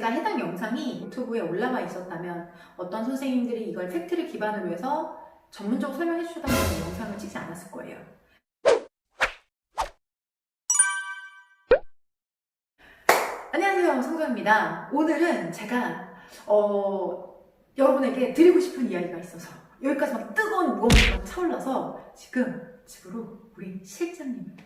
제가 해당 영상이 유튜브에 올라와 있었다면 어떤 선생님들이 이걸 팩트를 기반으로 해서 전문적으로 설명해 주셨다면 영상을 찍지 않았을 거예요. 안녕하세요, 성도입니다. 오늘은 제가 어, 여러분에게 드리고 싶은 이야기가 있어서 여기까지 막 뜨거운 무언가가 막 차올라서 지금 집으로 우리 실장님을.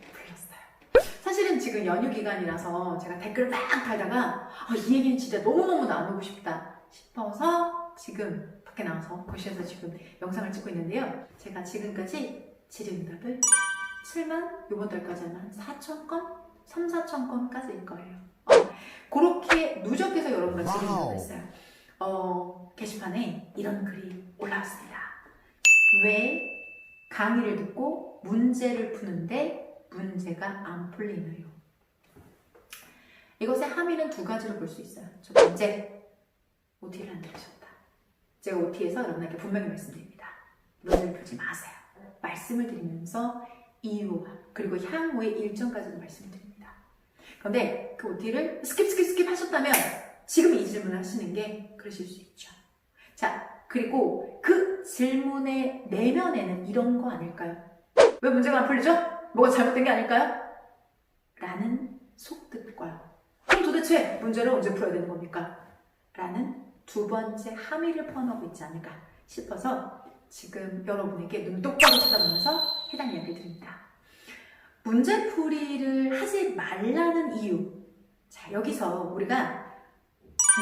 사실은 지금 연휴 기간이라서 제가 댓글을 막 달다가 아, 이 얘기는 진짜 너무너무 나누고 싶다 싶어서 지금 밖에 나와서 거실에서 지금 영상을 찍고 있는데요. 제가 지금까지 질의응답을 7만, 요번 달까지 하면 4천 건? 3, 4천 건까지일 거예요. 어, 그렇게 누적해서 여러분과 질의응답을. 했어요. 어, 게시판에 이런 글이 올라왔습니다. 왜 강의를 듣고 문제를 푸는데 문제가 안 풀리나요? 이것의 함의는 두 가지로 볼 수 있어요. 첫 번째, OT를 안 들으셨다. 제가 OT에서 여러분에게 분명히 말씀드립니다. 문제를 풀지 마세요. 말씀을 드리면서 이유와 그리고 향후의 일정까지도 말씀을 드립니다. 그런데 그 OT를 스킵 스킵 스킵 하셨다면 지금 이 질문을 하시는 게 그러실 수 있죠. 자, 그리고 그 질문의 내면에는 이런 거 아닐까요? 왜 문제가 안 풀리죠? 뭐가 잘못된 게 아닐까요? 라는 속뜻과 그럼 도대체 문제를 언제 풀어야 되는 겁니까? 라는 두 번째 함의를 포함하고 있지 않을까 싶어서 지금 여러분에게 눈 똑바로 쳐다보면서 해당 이야기를 드립니다. 문제풀이를 하지 말라는 이유. 자, 여기서 우리가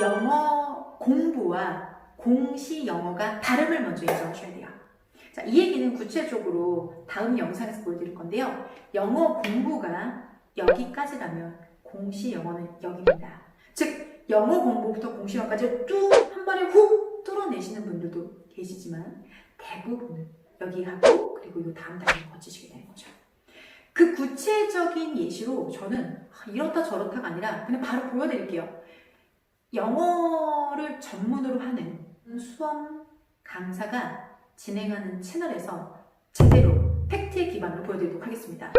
영어 공부와 공시 영어가 다름을 먼저 인정하셔야 돼요. 자, 이 얘기는 구체적으로 다음 영상에서 보여드릴 건데요. 영어 공부가 여기까지라면 공시 영어는 여기입니다. 즉, 영어 공부부터 공시 영어까지 뚝한 번에 훅 뚫어내시는 분들도 계시지만 대부분은 여기 하고 그리고 이 다음 단계를 거치시게 되는 거죠. 그 구체적인 예시로 저는 이렇다 저렇다가 아니라 그냥 바로 보여드릴게요. 영어를 전문으로 하는 수험 강사가 진행하는 채널에서 제대로 팩트에 기반으로 보여드리도록 하겠습니다.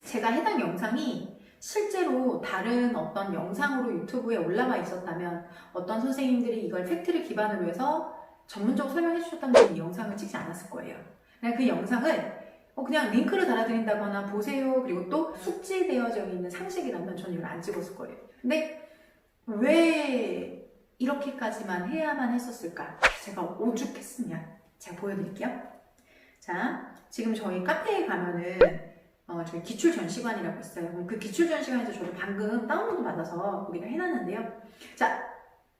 제가 해당 영상이 실제로 다른 어떤 영상으로 유튜브에 올라와 있었다면 어떤 선생님들이 이걸 팩트를 기반으로 해서 전문적으로 설명해 주셨다면 이 영상을 찍지 않았을 거예요. 그 영상을 어, 그냥 링크를 달아드린다거나 보세요. 그리고 또 숙지되어져 있는 상식이라면 저는 이걸 안 찍었을 거예요. 근데 왜 이렇게까지만 해야만 했었을까? 제가 오죽했으면 제가 보여드릴게요. 자, 지금 저희 카페에 가면은 어, 저희 기출 전시관이라고 있어요. 그 기출 전시관에서 저도 방금 다운로드 받아서 거기다 해놨는데요. 자,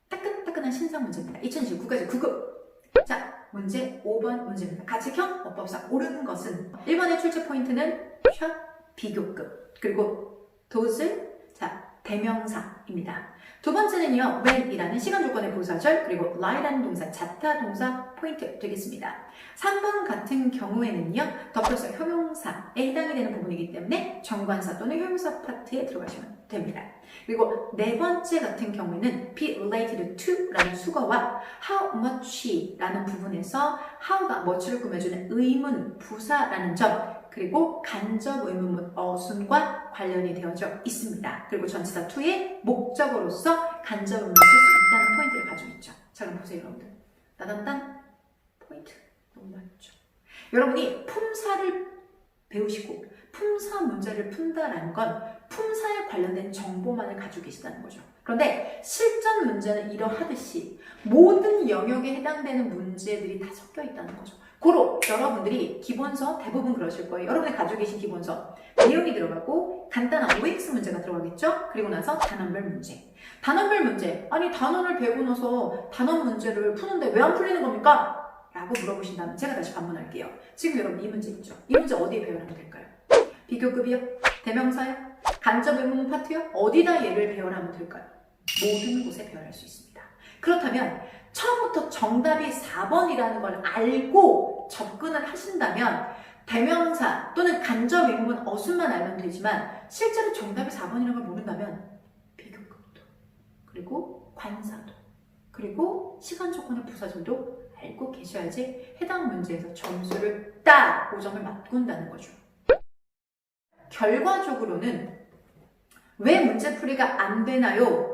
따끈따끈한 신상 문제입니다. 2019까지 9급. 자, 문제 5번 문제입니다. 가책형 어법상 옳은 것은 1번의 출제 포인트는 샵 비교급 그리고 도슬 자 대명사입니다. 두 번째는요 when이라는 시간 조건의 부사절 그리고 lie라는 동사 자타 동사 포인트 되겠습니다. 3번 같은 경우에는요 덧글서 형용사에 해당이 되는 부분이기 때문에 정관사 또는 형용사 파트에 들어가시면 됩니다. 그리고 네 번째 같은 경우에는 be related to라는 수거와 how much라는 부분에서 how가 much를 꾸며주는 의문, 부사라는 점 그리고 간접 의문문 어순과 관련이 되어져 있습니다. 그리고 전치사 to의 목적어로서 간접 의문을 쓸 수 있다는 포인트를 가지고 있죠. 자 그럼 보세요 여러분들. 따단단 포인트 너무 많죠. 여러분이 품사를 배우시고 품사 문제를 푼다라는 건 품사에 관련된 정보만을 가지고 계시다는 거죠. 그런데 실전 문제는 이러하듯이 모든 영역에 해당되는 문제들이 다 섞여 있다는 거죠. 고로 여러분들이 기본서 대부분 그러실 거예요. 여러분이 가지고 계신 기본서 내용이 들어가고 간단한 OX 문제가 들어가겠죠? 그리고 나서 단원별 문제. 단원별 문제. 아니 단원을 배우고 나서 단원 문제를 푸는데 왜 안 풀리는 겁니까? 라고 물어보신다면 제가 다시 반문할게요. 지금 여러분 이 문제 있죠? 이 문제 어디에 배열하면 될까요? 비교급이요? 대명사요? 간접 의문 파트요? 어디다 얘를 배열하면 될까요? 모든 곳에 배열할 수 있습니다. 그렇다면 처음부터 정답이 4번이라는 걸 알고 접근을 하신다면 대명사 또는 간접 의문 어순만 알면 되지만 실제로 정답이 4번이라는 걸 모른다면 비교급도 그리고 관사도 그리고 시간 조건의 부사절도 알고 계셔야지 해당 문제에서 점수를 딱 5점을 맞군다는 거죠. 결과적으로는 왜 문제풀이가 안 되나요?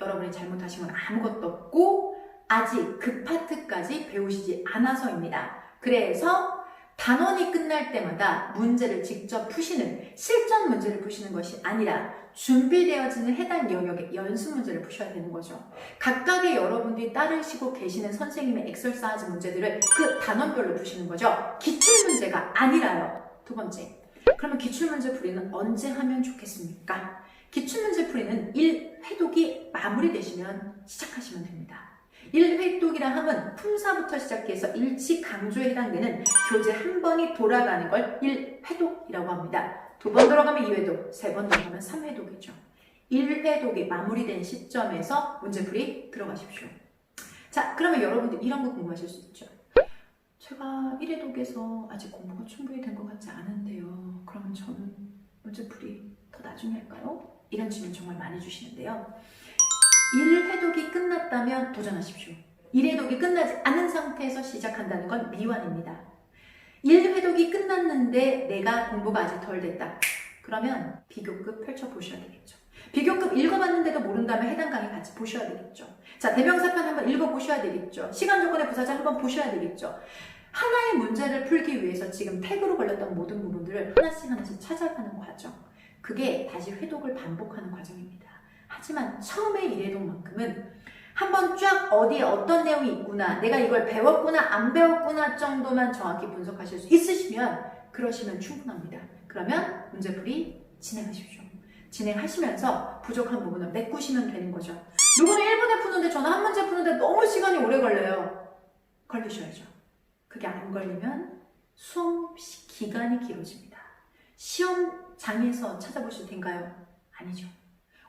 여러분이 잘못하신 건 아무것도 없고 아직 그 파트까지 배우시지 않아서입니다. 그래서 단원이 끝날 때마다 문제를 직접 푸시는 실전 문제를 푸시는 것이 아니라 준비되어지는 해당 영역의 연습 문제를 푸셔야 되는 거죠. 각각의 여러분들이 따르시고 계시는 선생님의 엑설사이즈 문제들을 그 단원별로 푸시는 거죠. 기출 문제가 아니라요. 두 번째. 그러면 기출문제 풀이는 언제 하면 좋겠습니까? 기출문제 풀이는 1회독이 마무리되시면 시작하시면 됩니다. 1회독이라 함은 품사부터 시작해서 일치 강조에 해당되는 교재 한 번이 돌아가는 걸 1회독이라고 합니다. 두 번 돌아가면 2회독, 세 번 돌아가면 3회독이죠. 1회독이 마무리된 시점에서 문제풀이 들어가십시오. 자, 그러면 여러분들 이런 거 궁금하실 수 있죠. 제가 1회독에서 아직 공부가 충분히 된 것 같지 않은데요. 그러면 저는 문제풀이 더 나중에 할까요? 이런 질문 정말 많이 주시는데요. 1회독이 끝났다면 도전하십시오. 1회독이 끝나지 않은 상태에서 시작한다는 건 미완입니다. 1회독이 끝났는데 내가 공부가 아직 덜 됐다. 그러면 비교급 펼쳐보셔야 되겠죠. 비교급 읽어봤는데도 모른다면 해당 강의 같이 보셔야 되겠죠. 자, 대명사편 한번 읽어보셔야 되겠죠. 시간 조건의 부사자 한번 보셔야 되겠죠. 하나의 문제를 풀기 위해서 지금 태그로 걸렸던 모든 부분들을 하나씩 하나씩 찾아가는 과정. 그게 다시 회독을 반복하는 과정입니다. 하지만 처음에 일회독만큼은 한번 쫙 어디에 어떤 내용이 있구나, 내가 이걸 배웠구나, 안 배웠구나 정도만 정확히 분석하실 수 있으시면 그러시면 충분합니다. 그러면 문제풀이 진행하십시오. 진행하시면서 부족한 부분을 메꾸시면 되는 거죠. 누구는 1분에 푸는데 저는 한 문제 푸는데 너무 시간이 오래 걸려요. 걸리셔야죠. 그게 안 걸리면 수업 시- 기간이 길어집니다. 시험장에서 찾아보실 텐가요? 아니죠.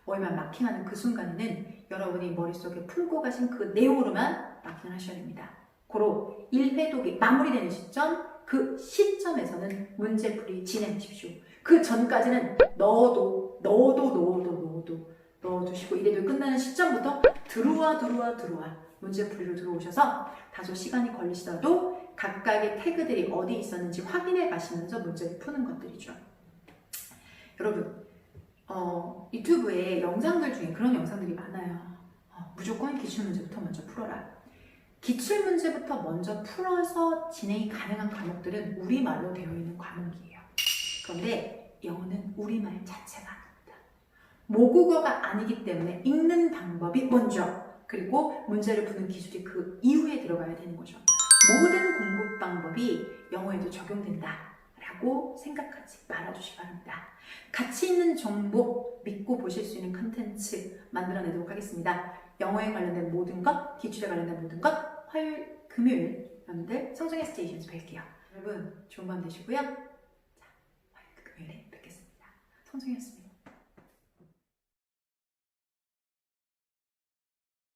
월만 마킹하는 그 순간에는 여러분이 머릿속에 풀고 가신 그 내용으로만 마킹을 하셔야 됩니다. 고로 1회독이 마무리되는 시점, 그 시점에서는 문제풀이 진행하십시오. 그 전까지는 넣어도, 넣어도, 넣어도, 넣어도, 넣어두시고 1회독이 끝나는 시점부터 들어와, 들어와, 들어와 문제풀이로 들어오셔서 다소 시간이 걸리시더라도 각각의 태그들이 어디 있었는지 확인해 가시면서 문제를 푸는 것들이죠. 여러분, 어, 유튜브에 영상들 중에 그런 영상들이 많아요. 어, 무조건 기출문제부터 먼저 풀어라. 기출문제부터 먼저 풀어서 진행이 가능한 과목들은 우리말로 되어 있는 과목이에요. 그런데 영어는 우리말 자체가 아닙니다. 모국어가 아니기 때문에 읽는 방법이 먼저, 그리고 문제를 푸는 기술이 그 이후에 들어가야 되는 거죠. 모든 공부 방법이 영어에도 적용된다. 라고 생각하지 말아주시기 바랍니다. 가치 있는 정보 믿고 보실 수 있는 컨텐츠 만들어내도록 하겠습니다. 영어에 관련된 모든 것, 기출에 관련된 모든 것, 화요일, 금요일 여러분들 성성의 스테이션에서 뵐게요. 여러분 좋은 밤 되시고요. 자, 화요일, 금요일에 뵙겠습니다. 성성이었습니다.